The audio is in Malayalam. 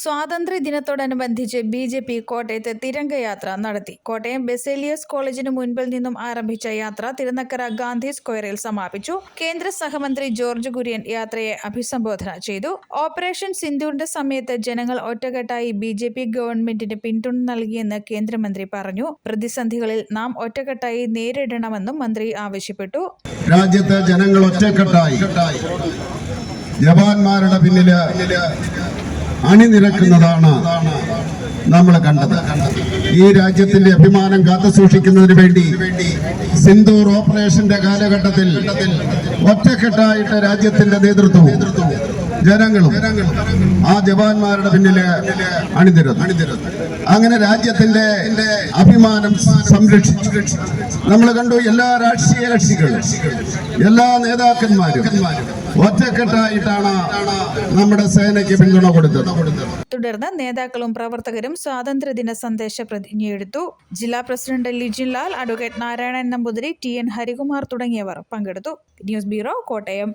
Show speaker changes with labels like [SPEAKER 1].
[SPEAKER 1] സ്വാതന്ത്ര്യ ദിനത്തോടനുബന്ധിച്ച് ബി ജെ പി കോട്ടയത്ത് തിരംഗയാത്ര നടത്തി. കോട്ടയം ബെസേലിയസ് കോളേജിന് മുൻപിൽ നിന്നും ആരംഭിച്ച യാത്ര തിരുനക്കര ഗാന്ധി സ്ക്വയറിൽ സമാപിച്ചു. കേന്ദ്ര സഹമന്ത്രി ജോർജ് കുര്യൻ യാത്രയെ അഭിസംബോധന ചെയ്തു. ഓപ്പറേഷൻ സിന്ധുവിന്റെ സമയത്ത് ജനങ്ങൾ ഒറ്റക്കെട്ടായി ബി ജെ പി ഗവൺമെന്റിന് പിന്തുണ നൽകിയെന്ന് കേന്ദ്രമന്ത്രി പറഞ്ഞു. പ്രതിസന്ധികളിൽ നാം ഒറ്റക്കെട്ടായി നേരിടണമെന്നും മന്ത്രി ആവശ്യപ്പെട്ടു.
[SPEAKER 2] രാജ്യത്തെ ജനങ്ങൾ ഒറ്റക്കെട്ടായി. ജവാന്മാരുടെ പിന്നിൽ അണിനിരക്കുന്നതാണ് നമ്മൾ കണ്ടത്. ഈ രാജ്യത്തിന്റെ അഭിമാനം കാത്തു സൂക്ഷിക്കുന്നതിന് വേണ്ടി സിന്ദൂർ ഓപ്പറേഷന്റെ കാലഘട്ടത്തിൽ ഒറ്റക്കെട്ടായിട്ട് രാജ്യത്തിന്റെ നേതൃത്വം ജനങ്ങളും ആ ജവാന്മാരുടെ പിന്നിൽ അണിനിരന്നു. അങ്ങനെ രാജ്യത്തിന്റെ അഭിമാനം സംരക്ഷിച്ചു. നമ്മൾ കണ്ടു എല്ലാ രാഷ്ട്രീയ കക്ഷികളും എല്ലാ നേതാക്കന്മാരും ഒറ്റക്കെട്ടായിട്ടാണ് നമ്മുടെ സേനയ്ക്ക് പിന്തുണ കൊടുത്തത്.
[SPEAKER 1] തുടർന്ന് നേതാക്കളും പ്രവർത്തകരും സ്വാതന്ത്ര്യദിന സന്ദേശ പ്രതിജ്ഞയെടുത്തു ജില്ലാ president Lijin Lal advocate Narayanan Namboothiri T N Harikumar തുടങ്ങിയവർ പങ്കെടുത്തു. News bureau Kottayam.